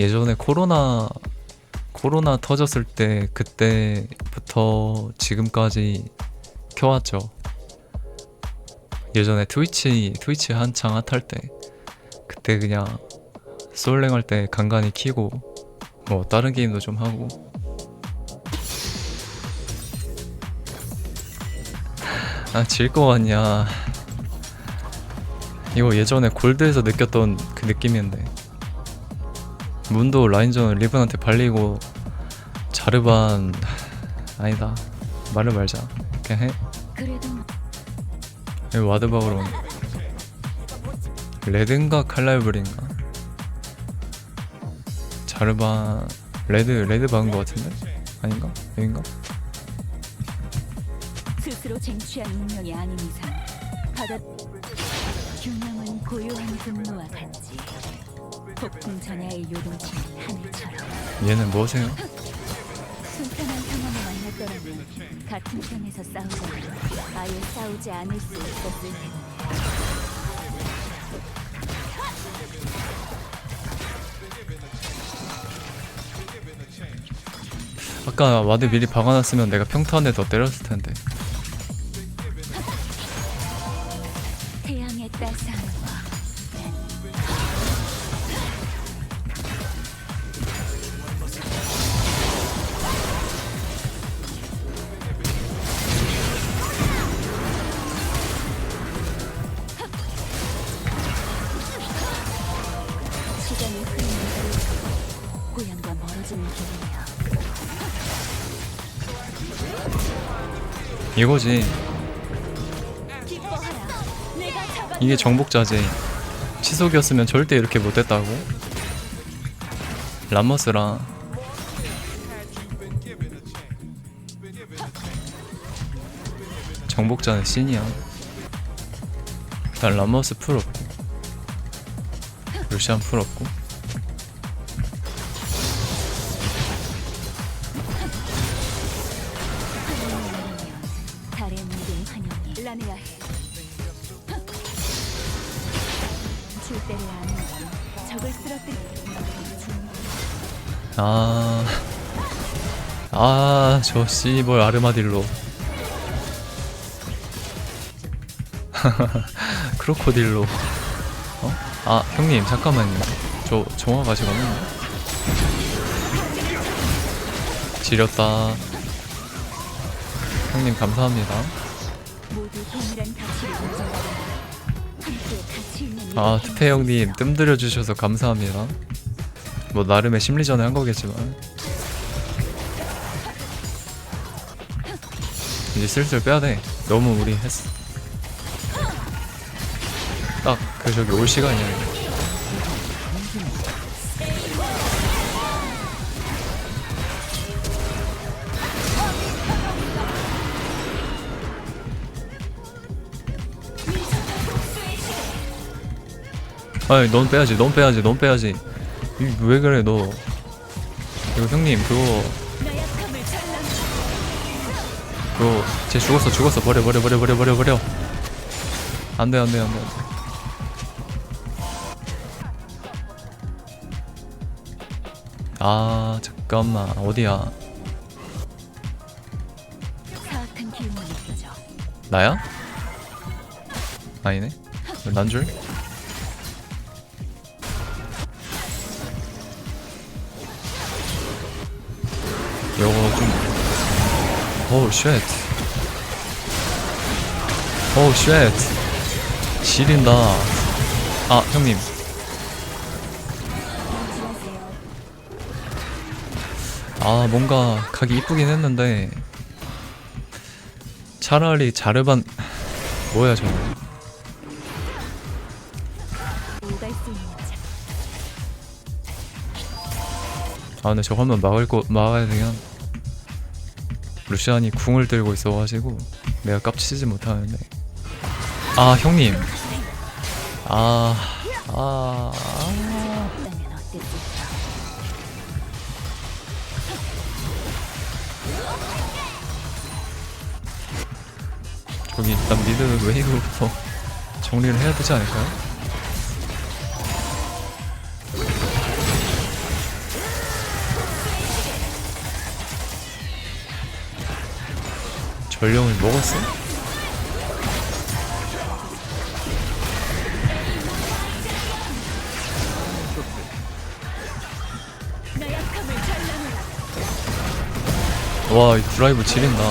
예전에 코로나 코로나 터졌을 때 그때부터 지금까지 켜왔죠. 예전에 트위치 트위치 한창 핫할 때 그때 그냥 솔랭 할 때 간간히 키고 뭐 다른 게임도 좀 하고. 아 질 거 같냐 이거 예전에 골드에서 느꼈던 그 느낌인데 문도 라인전 리븐한테 발리고 자르반 아니다. 말을 말자. 그냥 해. 여기 와드박으로 오네 레드인가 칼날블인가? 자르반 레드 레드 박은 거 같은데? 아닌가? 여긴가? 스스로 쟁취한 운명이 아닌 이상 바다 균형은 고요한 분노와 같지 폭풍 전야의 요동치는 하늘처럼. 얘는 뭐세요? 순탄한 상황을 만났더라면 같은 편에서 싸우자면 아예 싸우지 않을 수 있었을 텐데. 아까 와드 미리 박아놨으면 내가 평탄에 더 때렸을 텐데 이거지. 이게 정복자지. 치속이었으면 절대 이렇게 못했다고. 람머스랑 정복자는 신이야. 일단 람머스 풀 없고. 루시안 풀 없고 아... 아, 저 씨볼 아르마딜로. 크로코딜로. 어? 아, 형님, 잠깐만요. 저 정화 가시거든요. 지렸다. 형님, 감사합니다. 아, 트태 형님, 뜸 들여 주셔서 감사합니다. 뭐, 나름의 심리전을 한 거겠지만. 이제 슬슬 빼야 돼. 너무 우리 했어. 딱, 그, 저기 올 시간이야. 이제. 아니, 넌 빼야지, 넌 빼야지, 넌 빼야지. 이, 왜 그래, 너. 이거 형님, 그거, 그거, 쟤 죽었어, 죽었어. 버려, 버려, 버려, 버려, 버려, 버려. 안 돼, 안 돼, 안 돼, 안 돼. 아, 잠깐만. 어디야? 나야? 아니네? 난 줄? 요거 좀. 오우 쉣 오우 쉣 지린다. 아 형님. 아 뭔가 가기 이쁘긴 했는데. 차라리 자르반 뭐야 저거? 아 근데 저거 한번 막을 거 막아야 되긴 루시안이 궁을 들고 있어가지고 내가 깝치지 못하는데 아 형님 아 아, 아. 저기 일단 미드 웨이브부터 정리를 해야 되지 않을까요? 전령을 먹었어? 와, 이 드라이브 지린다.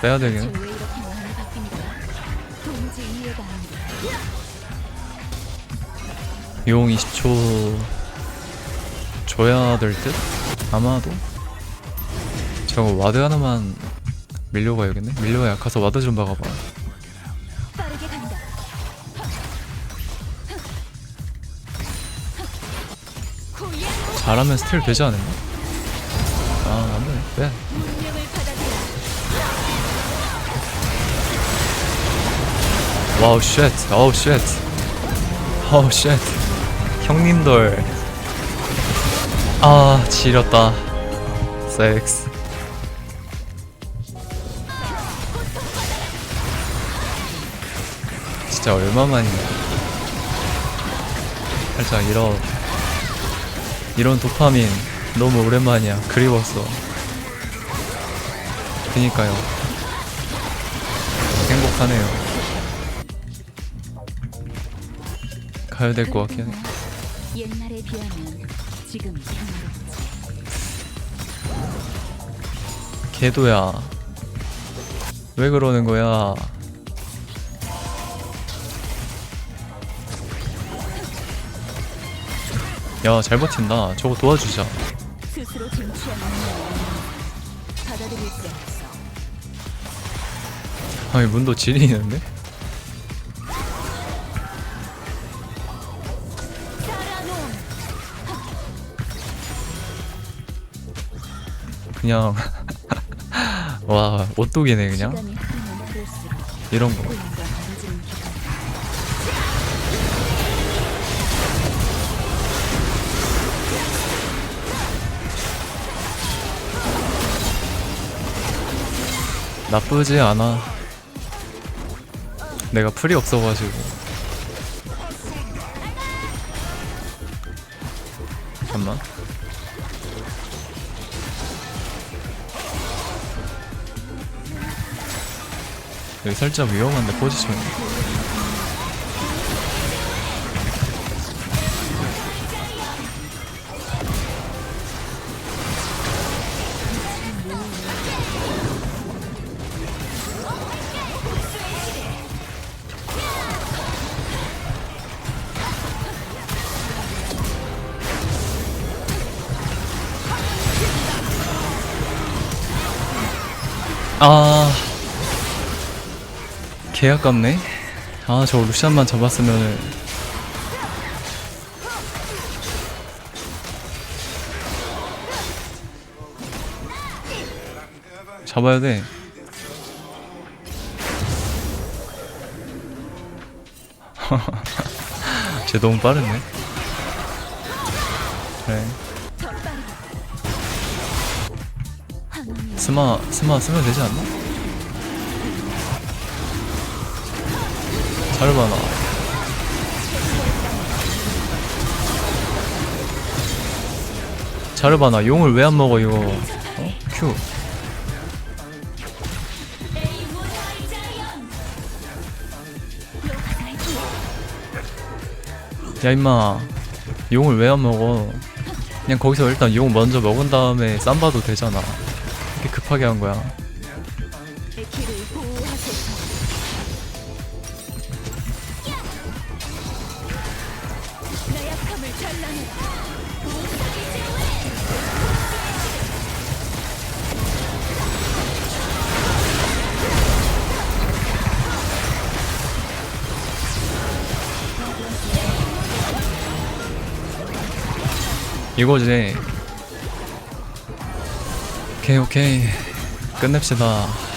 빼야 되겠네. 용 20초 줘야 될 듯? 아마도? 저거 와드 하나만 밀려가야겠네? 밀려가 약해서 와드 좀 박아봐 잘하면 스틸 되지 않았나? 아 안돼 빼 받아들여. 와우 쉣 어우 쉣 어우 쉣 형님들. 아 지렸다. 섹스. 진짜 얼마만이냐. 살짝 이런 이런 도파민 너무 오랜만이야. 그리웠어. 그니까요. 행복하네요. 가야 될 것 같긴 해 옛날에 비하면 지금이 평화롭지. 개도야 왜 그러는 거야 야 잘 버틴다 저거 도와주자 스스로 받아들일 수 없어. 아니 문도 지리는데? 그냥 와 오똑이네 그냥. 이런 거. 나쁘지 않아. 내가 풀이 없어가지고 여기 살짝 위험한데 포지션이 아... 개 아깝네. 아 저 루시안만 잡았으면은. 잡아야 돼. 쟤 너무 빠르네. 그래. 스마 스마 쓰면 되지 않나? 자르바나 자르바나 용을 왜 안 먹어 이거? 어? 큐. 야 임마. 용을 왜 안 먹어? 그냥 거기서 일단 용 먼저 먹은 다음에 쌈 봐도 되잖아. 이렇게 급하게 한 거야 이거지 오케이 오케이. 끝냅시다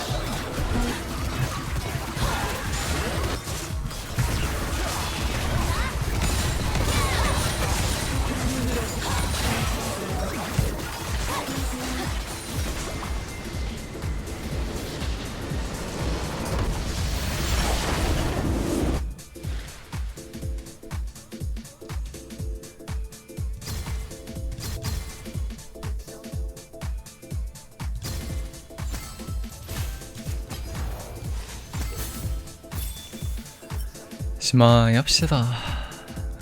심하게 합시다.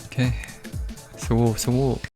오케이. 수고 수고